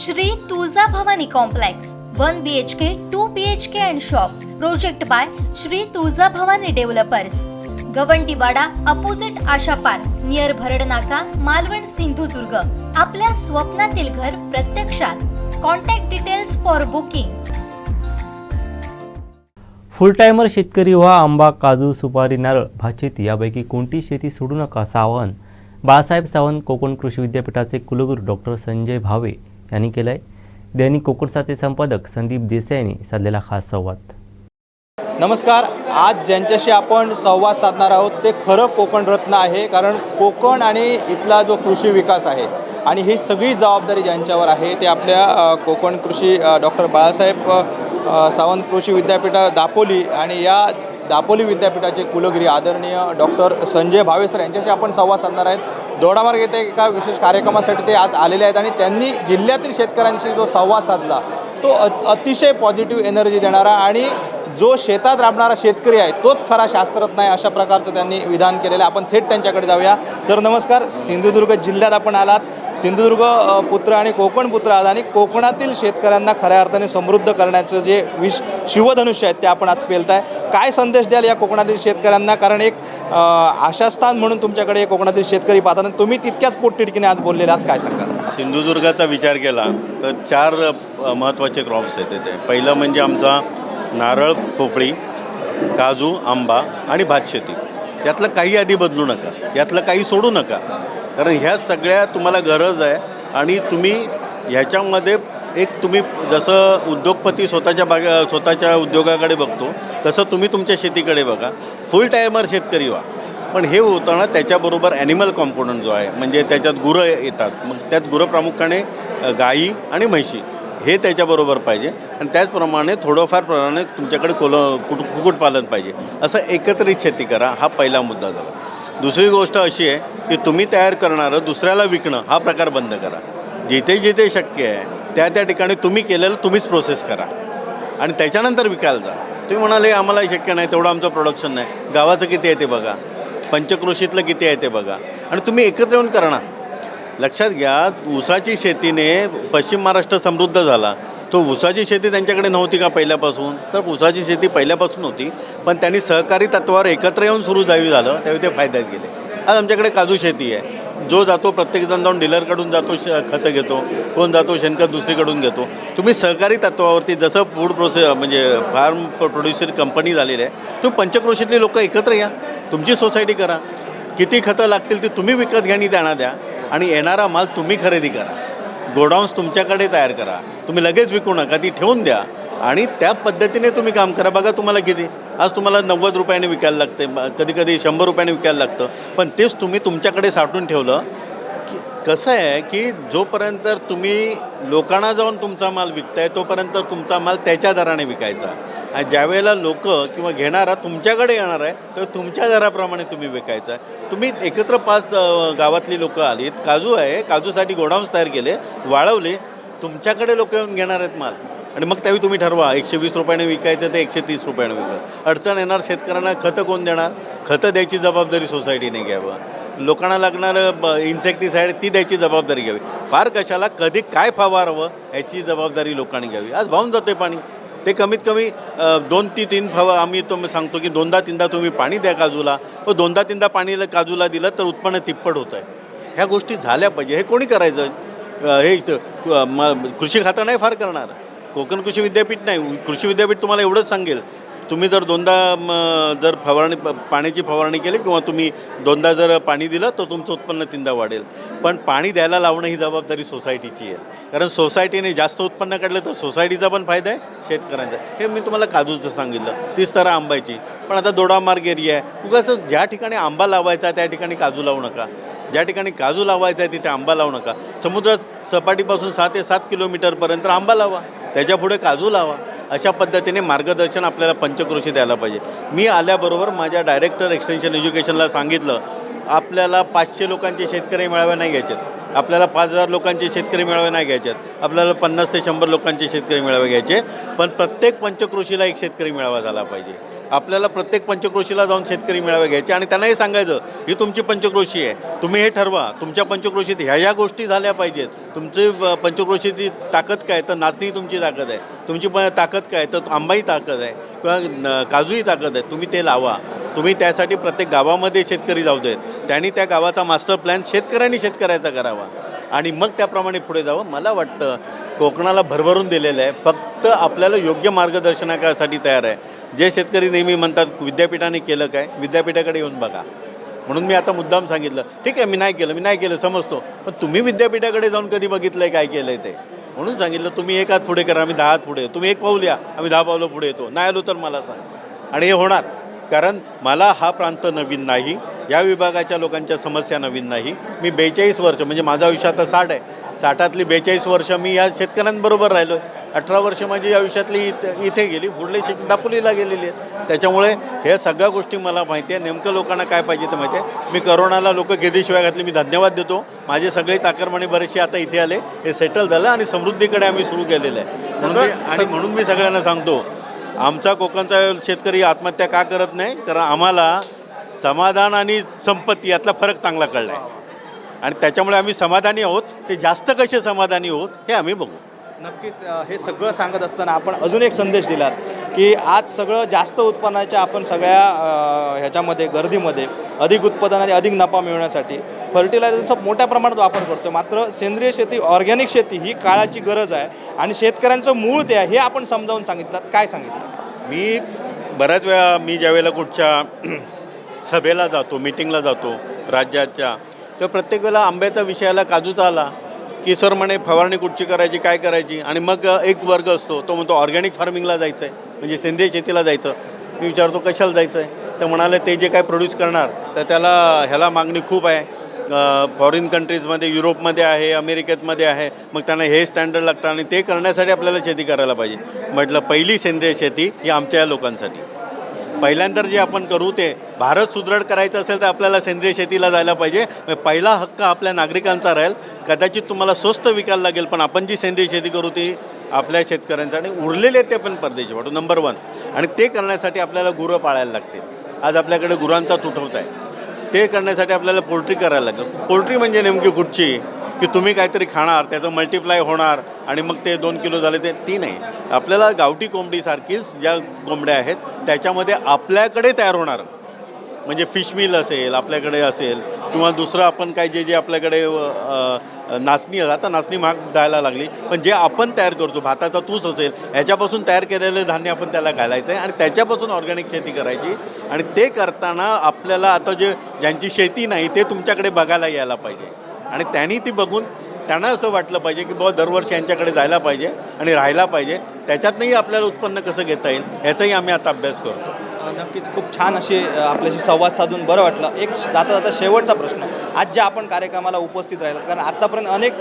Shri Tulja Bhavani complex one B H K two B H K and shop project by Shri Tulja Bhavani developers Gawandiwada opposite Asha park near Bharad Naka Malvan Sindhudurg. आपल्या स्वप्नातील घर प्रत्यक्षात. Contact details for booking full timer शेतकरी व्हा आंबा काजू सुपारी नारळ भात यापैकी कोणती शेती सोडू नका असं आवाहन बाळासाहेब सावंत कोकण कृषी विद्यापीठाचे कुलगुरू डॉक्टर संजय भावे. यांनी केलं आहे दैनिक कोकणसाचे संपादक संदीप देसाई यांनी साधलेला खास संवाद. नमस्कार. आज ज्यांच्याशी आपण संवाद साधणार आहोत ते खरं कोकण रत्न आहे कारण कोकण आणि इथला जो कृषी विकास आहे आणि ही सगळी जबाबदारी ज्यांच्यावर आहे ते आपल्या कोकण कृषी डॉक्टर बाळासाहेब सावंत कृषी विद्यापीठ दापोली आणि या दापोली विद्यापीठाचे कुलगिरी आदरणीय डॉक्टर संजय भावे सर यांच्याशी आपण संवाद साधणार आहेत. दोडामार्ग येथे एका विशेष कार्यक्रमासाठी ते आज आलेले आहेत आणि त्यांनी जिल्ह्यातील शेतकऱ्यांशी जो संवाद साधला तो अतिशय पॉझिटिव्ह एनर्जी देणारा आणि जो शेतात राबणारा शेतकरी आहे तोच खरा शास्त्रज्ञ आहे अशा प्रकारचं त्यांनी विधान केलेलं आहे. आपण थेट त्यांच्याकडे जाऊया. सर नमस्कार. सिंधुदुर्ग जिल्ह्यात आपण आलात. सिंधुदुर्ग पुत्र आणि कोकण पुत्र आहात आणि कोकणातील शेतकऱ्यांना खऱ्या अर्थाने समृद्ध करण्याचं जे विश शिवधनुष्य आहेत ते आपण आज पेलताय. काय संदेश द्याल या कोकणातील शेतकऱ्यांना? कारण एक आशास्थान म्हणून तुमच्याकडे कोकणातील शेतकरी पाहतात आणि तुम्ही तितक्याच पोटतिडकीने आज बोललेले आहात. काय सांगाल? सिंधुदुर्गाचा विचार केला तर चार महत्त्वाचे क्रॉप्स आहेत ते पहिलं म्हणजे आमचा नारळ फोफळी काजू आंबा आणि भातशेती यातलं काही आधी बदलू नका. यातलं काही सोडू नका. कारण ह्या सगळ्या तुम्हाला गरज आहे आणि तुम्ही ह्याच्यामध्ये एक तुम्ही जसं उद्योगपती स्वतःच्या बाग स्वतःच्या उद्योगाकडे बघतो तसं तुम्ही तुमच्या शेतीकडे बघा. फुल टायमर शेतकरी व्हा. पण हे होताना त्याच्याबरोबर ॲनिमल कॉम्पोनंट जो आहे म्हणजे त्याच्यात गुरं येतात. मग त्यात गुरं प्रामुख्याने गाई आणि म्हैशी. हे त्याच्याबरोबर पाहिजे. आणि त्याचप्रमाणे थोडंफार प्रमाणे तुमच्याकडे कोल कुट कुक्कुटपालन पाहिजे. असं एकत्रित शेती करा हा पहिला मुद्दा झाला. दुसरी गोष्ट अशी आहे की तुम्ही तयार करणारं दुसऱ्याला विकणं हा प्रकार बंद करा. जिथे जिथे शक्य आहे त्या त्या ठिकाणी तुम्ही केलेलं तुम्हीच प्रोसेस करा. आणि त्याच्यानंतर विकायला जा. तुम्ही म्हणाले आम्हाला शक्य नाही तेवढं आमचं प्रोडक्शन नाही. गावाचं किती आहे ते बघा. पंचकृषीतलं किती आहे ते बघा. आणि तुम्ही एकत्र येऊन करा लक्षात घ्या ऊसाची शेतीने पश्चिम महाराष्ट्र समृद्ध झाला. तो ऊसाची शेती त्यांच्याकडे नव्हती का पहिल्यापासून? तर ऊसाची शेती पहिल्यापासून होती पण त्यांनी सहकारी तत्वावर एकत्र येऊन सुरू द्यावी झालं त्यावेळी ते फायद्यात गेले. आज आमच्याकडे काजू शेती आहे. जो जातो प्रत्येकजण जाऊन डीलरकडून जातो श खतं घेतो. कोण जातो शेणखत दुसरीकडून घेतो. तुम्ही सहकारी तत्वावरती जसं फूड प्रोसे म्हणजे फार्म प्रोड्युसर कंपनी झालेली आहे तुम्ही पंचक्रोशीतली लोक एकत्र या. तुमची सोसायटी करा. किती खतं लागतील ती तुम्ही विकत घ्या आणि त्यांना द्या. आणि येणारा माल तुम्ही खरेदी करा. गोडाऊन्स तुमच्याकडे तयार करा. तुम्ही लगेच विकू नका ती ठेवून द्या. आणि त्या पद्धतीने तुम्ही काम करा. बघा तुम्हाला किती आज तुम्हाला नव्वद रुपयाने विकायला लागते कधी कधी शंभर रुपयाने विकायला लागतं. पण तेच तुम्ही तुमच्याकडे साठवून ठेवलं की कसं आहे की जोपर्यंत तुम्ही लोकांना जाऊन तुमचा माल विकताय तोपर्यंत तुमचा माल त्याच्या दराने विकायचा. आणि ज्यावेळेला लोक किंवा घेणारा तुमच्याकडे येणार आहे तर तुमच्या दराप्रमाणे तुम्ही विकायचा आहे. तुम्ही एकत्र पाच गावातली लोकं आलीत काजू आहे काजूसाठी गोडाऊन्स तयार केले वाळवले तुमच्याकडे लोक येऊन घेणार आहेत माल. आणि मग त्यावेळी तुम्ही ठरवा एकशे वीस रुपयाने विकायचं ते एकशे तीस रुपयाने विकायचं. अडचण येणार शेतकऱ्यांना खतं कोण देणार? खतं द्यायची जबाबदारी सोसायटीने घ्यावं. लोकांना लागणारं इन्सेक्टिसाईड ती द्यायची जबाबदारी घ्यावी. फार कशाला कधी काय फवारावं याची जबाबदारी लोकांनी घ्यावी. आज वाहून जाते पाणी. ते कमीत कमी दोन ती तीन फवा आम्ही तो सांगतो की दोनदा तीनदा तुम्ही पाणी द्या काजूला. व दोनदा तीनदा पाणी काजूला दिलं तर उत्पन्न तिप्पट होतं आहे ह्या गोष्टी झाल्या पाहिजे. हे कोणी करायचं? हे कृषी खातं नाही फार करणार. कोकण कृषी विद्यापीठ नाही. कृषी विद्यापीठ तुम्हाला एवढंच सांगेल. तुम्ही जर दोनदा जर फवारणी प- पाण्याची फवारणी केली किंवा तुम्ही दोनदा जर पाणी दिलं तर तुमचं उत्पन्न तीनदा वाढेल. पण पाणी द्यायला लावणं ही जबाबदारी सोसायटीची आहे. कारण सोसायटीने जास्त उत्पन्न काढलं तर सोसायटीचा पण फायदा आहे शेतकऱ्यांचा. हे मी तुम्हाला काजूचं सांगितलं. तीच तर आंब्याची. पण आता दोडामार्ग एरिया आहे. उगाच ज्या ठिकाणी आंबा लावायचा त्या ठिकाणी काजू लावू नका. ज्या ठिकाणी काजू लावायचा आहे तिथे आंबा लावू नका. समुद्र सपाटीपासून सहा ते सात किलोमीटरपर्यंत आंबा लावा. त्याच्यापुढे काजू लावा. अशा पद्धतीने मार्गदर्शन आपल्याला पंचकृषी द्यायला पाहिजे. मी आल्याबरोबर माझ्या डायरेक्टर एक्सटेन्शन एज्युकेशनला सांगितलं आपल्याला पाचशे लोकांचे शेतकरी मेळावे नाही घ्यायचे आपल्याला पाच हजार लोकांचे शेतकरी मेळावे नाही घ्यायचेत. आपल्याला पन्नास ते शंभर लोकांचे शेतकरी मेळावे घ्यायचे. पण प्रत्येक पंचकृषीला एक शेतकरी मेळावा झाला पाहिजे. आपल्याला प्रत्येक पंचक्रोशीला जाऊन शेतकरी मेळावे घ्यायचे आणि त्यांनाही सांगायचं ही तुमची पंचक्रोशी आहे. तुम्ही हे ठरवा. तुमच्या पंचक्रोशीत ह्या ह्या गोष्टी झाल्या पाहिजेत. तुमची प- पंचक्रोशीची ताकद काय तर नाचणी तुमची ताकद आहे. तुमची प ताकद काय तर आंबाही ताकद आहे. किंवा न- काजूही ताकद आहे. तुम्ही ते लावा. तुम्ही त्यासाठी प्रत्येक गावामध्ये शेतकरी जाऊ देत. त्यांनी त्या गावाचा मास्टर प्लॅन शेतकऱ्यांनी शेतकऱ्याचा करावा. आणि मग त्याप्रमाणे पुढे जावं. मला वाटतं कोकणाला भरभरून दिलेलं आहे. फक्त आपल्याला योग्य मार्गदर्शनासाठी तयार आहे. जे शेतकरी नेहमी म्हणतात विद्यापीठाने केलं काय? विद्यापीठाकडे येऊन बघा. म्हणून मी आता मुद्दाम सांगितलं ठीक आहे मी नाही केलं मी नाही केलं समजतो. पण तुम्ही विद्यापीठाकडे जाऊन कधी बघितलं आहे काय केलं आहे ते? म्हणून सांगितलं तुम्ही एक हात पुढे करा आम्ही दहा हात पुढे तुम्ही एक पाऊल या आम्ही दहा पावलं पुढे येतो. नाही आलो तर मला सांग. आणि हे होणार. कारण मला हा प्रांत नवीन नाही या विभागाच्या लोकांच्या समस्या नवीन नाही. मी बेचाळीस वर्ष म्हणजे माझं आयुष्य आता साठ आहे. साठातली बेचाळीस वर्ष मी या शेतकऱ्यांबरोबर राहिलो. अठरा वर्ष माझी आयुष्यातली इथे इथे गेली पुढले शिक दापोलीला गेलेली आहेत त्याच्यामुळे हे सगळ्या गोष्टी मला माहिती आहे. नेमकं लोकांना काय पाहिजे ते माहिती आहे. मी करोनाला लोक गेदीशिवाय घातली. मी धन्यवाद देतो. माझे सगळे चाकरमाने बरेचसे आता इथे आले. हे सेटल झालं आणि समृद्धीकडे आम्ही सुरू केलेलं आहे. म्हणून आणि म्हणून मी सगळ्यांना सांगतो आमचा कोकणचा शेतकरी आत्महत्या का करत नाही? कारण आम्हाला समाधान आणि संपत्ती यातला फरक चांगला कळला आहे आणि त्याच्यामुळे आम्ही समाधानी आहोत. ते जास्त कसे समाधानी आहोत हे आम्ही बघू. नक्कीच हे सगळं सांगत असताना आपण अजून एक संदेश दिलात की आज सगळं जास्त उत्पन्नाच्या आपण सगळ्या ह्याच्यामध्ये गर्दीमध्ये अधिक उत्पादनाने अधिक नफा मिळवण्यासाठी फर्टिलायझरचा मोठ्या प्रमाणात वापर करतो मात्र सेंद्रिय शेती ऑर्गॅनिक शेती ही काळाची गरज आहे आणि शेतकऱ्यांचं मूळ ते आहे हे आपण समजावून सांगितलं काय सांगितलं? मी बऱ्याच वेळा मी ज्यावेळेला कुठच्या सभेला जातो मिटिंगला जातो राज्याच्या तर प्रत्येक वेळेला आंब्याचा विषय आला काजूचा आला. की सर म्हणे फवारणी कुठची करायची काय करायची? आणि मग एक वर्ग असतो. तो म्हणतो ऑर्गॅनिक फार्मिंगला जायचं आहे म्हणजे सेंद्रिय शेतीला जायचं. मी विचारतो कशाला जायचं आहे तर म्हणाले ते जे काय प्रोड्यूस करणार तर त्याला ह्याला मागणी खूप आहे. फॉरेन कंट्रीजमध्ये युरोपमध्ये आहे अमेरिकेतमध्ये आहे. मग त्यांना हे स्टँडर्ड लागतं आणि ते करण्यासाठी आपल्याला शेती करायला पाहिजे. म्हटलं पहिली सेंद्रिय शेती ही आमच्या या लोकांसाठी. पहिल्यांदा जे आपण करू ते भारत सुदृढ करायचं असेल तर आपल्याला सेंद्रिय शेतीला जायला पाहिजे. म्हणजे पहिला हक्क आपल्या नागरिकांचा राहील. कदाचित तुम्हाला स्वस्त विकायला लागेल पण आपण जी सेंद्रिय शेती करू ती आपल्या शेतकऱ्यांसाठी उरलेले ते पण परदेशी वाटू नंबर वन आणि ते करण्यासाठी आपल्याला गुरं पाळायला लागतील. आज आपल्याकडे गुरांचा तुटवत आहे ते करण्यासाठी आपल्याला पोल्ट्री करायला लागेल. पोल्ट्री म्हणजे नेमकी कुठची? की तुम्ही काहीतरी खाणार त्याचं मल्टिप्लाय होणार आणि मग ते दोन किलो झाले ते ती नाही. आपल्याला गावठी कोंबडीसारखीच ज्या कोंबड्या आहेत त्याच्यामध्ये आपल्याकडे तयार होणार. म्हणजे फिश मिल असेल आपल्याकडे असेल किंवा दुसरं आपण काय जे जे आपल्याकडे नाचणी आता नाचणी महाग जायला लागली पण जे आपण तयार करतो भाताचा तूस असेल ह्याच्यापासून तयार केलेलं धान्य आपण त्याला घालायचं आहे आणि त्याच्यापासून ऑर्गॅनिक शेती करायची. आणि ते करताना आपल्याला आता जे ज्यांची शेती नाही ते तुमच्याकडे बघायला यायला पाहिजे. आणि त्यांनी ती बघून त्यांना असं वाटलं पाहिजे की बुवा दरवर्षी यांच्याकडे जायला पाहिजे आणि राहायला पाहिजे. त्याच्यातनंही आपल्याला उत्पन्न कसं घेता येईल याचाही आम्ही आता अभ्यास करतो. नक्कीच खूप छान अशी आपल्याशी संवाद साधून बरं वाटलं. एक जाता जाता शेवटचा प्रश्न. आज ज्या आपण कार्यक्रमाला उपस्थित राहिलात कारण आत्तापर्यंत अनेक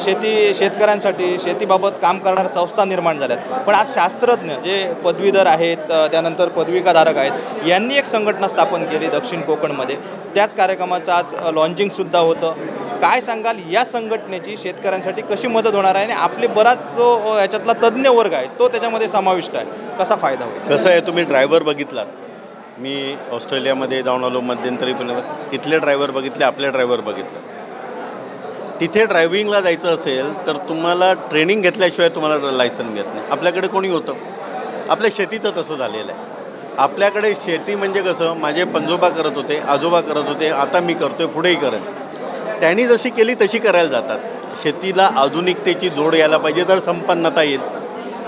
शेती शेतकऱ्यांसाठी शेतीबाबत काम करणाऱ्या संस्था निर्माण झाल्यात. पण आज शास्त्रज्ञ जे पदवीधर आहेत त्यानंतर पदविकाधारक आहेत यांनी एक संघटना स्थापन केली दक्षिण कोकणमध्ये. त्याच कार्यक्रमाचं आज लॉन्चिंगसुद्धा होतं. काय सांगाल या संघटनेची शेतकऱ्यांसाठी कशी मदत होणार आहे आणि आपले बराच जो याच्यातला तज्ज्ञ वर्ग आहे तो त्याच्यामध्ये समाविष्ट आहे. कसा फायदा होईल? कसं आहे तुम्ही ड्रायव्हर बघितलात. मी ऑस्ट्रेलियामध्ये जाऊन आलो मध्यंतरी पण तिथले ड्रायव्हर बघितले आपले ड्रायव्हर बघितलं. तिथे ड्रायव्हिंगला जायचं असेल तर तुम्हाला ट्रेनिंग घेतल्याशिवाय तुम्हाला लायसन घेत नाही. आपल्याकडे कोणी होतं? आपल्या शेतीचं तसं झालेलं आहे. आपल्याकडे शेती म्हणजे कसं माझे पंजोबा करत होते आजोबा करत होते आता मी करतोय पुढेही करेन. त्यांनी जशी केली तशी करायला जातात. शेतीला आधुनिकतेची जोड यायला पाहिजे तर संपन्नता येईल.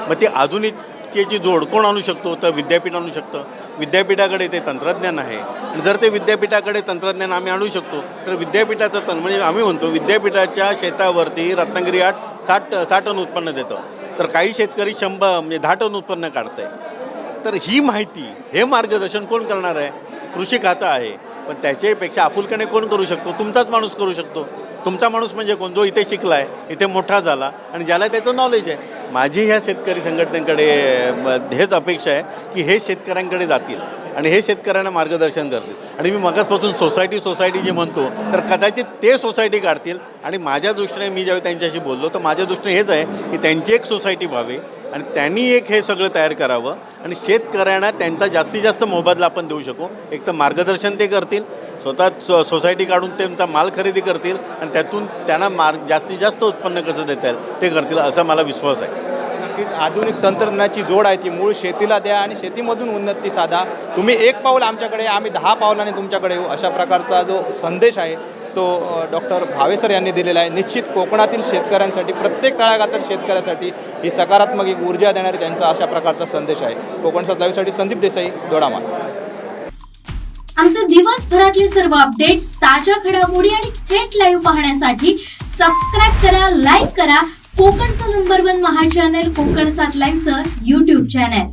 मग ती आधुनिकतेची जोड कोण आणू शकतो? तर विद्यापीठ आणू शकतं. विद्यापीठाकडे ते तंत्रज्ञान आहे. आणि जर ते विद्यापीठाकडे तंत्रज्ञान आम्ही आणू शकतो तर विद्यापीठाचं तन म्हणजे आम्ही म्हणतो विद्यापीठाच्या शेतावरती रत्नागिरी आठ साठ साठ टन उत्पन्न देतं. तर काही शेतकरी शंभर म्हणजे दहा टन उत्पन्न काढत आहे तर ही माहिती हे मार्गदर्शन कोण करणार आहे? कृषी खातं आहे. पण त्याच्यापेक्षा आपुलकीने कोण करू शकतो? तुमचाच माणूस करू शकतो. तुमचा माणूस म्हणजे कोण? जो इथे शिकला आहे इथे मोठा झाला आणि ज्याला त्याचं नॉलेज आहे. माझी ह्या शेतकरी संघटनेकडे म, हेच अपेक्षा आहे की हे शेतकऱ्यांकडे जातील आणि हे शेतकऱ्यांना मार्गदर्शन करतील. आणि मी मगाचपासून सोसायटी सोसायटी जे म्हणतो तर कदाचित ते सोसायटी काढतील. आणि माझ्या दृष्टीने मी ज्यावेळी त्यांच्याशी बोललो तर माझ्या दृष्टीने हेच आहे की त्यांची एक सोसायटी व्हावी. आणि त्यांनी एक हे सगळं तयार करावं. आणि शेतकऱ्यांना त्यांचा जास्तीत जास्त मोबदला आपण देऊ शकू. एक तर मार्गदर्शन ते करतील. स्वतः सोसायटी काढून त्यांचा माल खरेदी करतील. आणि त्यातून त्यांना मार्ग जास्तीत जास्त उत्पन्न कसं देता येईल ते करतील असा मला विश्वास आहे. नक्कीच आधुनिक तंत्रज्ञानाची जोड आहे ती. मूळ शेतीला द्या आणि शेतीमधून उन्नती साधा. तुम्ही एक पाऊल आमच्याकडे आम्ही दहा पावलाने तुमच्याकडे येऊ. अशा प्रकारचा जो संदेश आहे तो डॉक्टर भावेसर यांनी दिलेला आहे. निश्चित कोकणातील शेतकऱ्यांसाठी प्रत्येक तळागातील शेतकऱ्यासाठी ही सकारात्मक एक ऊर्जा देणारी त्यांचा अशा प्रकारचा संदेश आहे. कोकण सत्तावीसाठी संदीप देसाई दोडामा आमचे दिवसभरातले सर्व अपडेट्स ताज्या घडामोडी आणि थेट लाईव्ह पाहण्यासाठी सबस्क्राईब करा लाईक करा. कोकणचं number one Maha channel Konkan सात लाईव्हचं युट्यूब चॅनल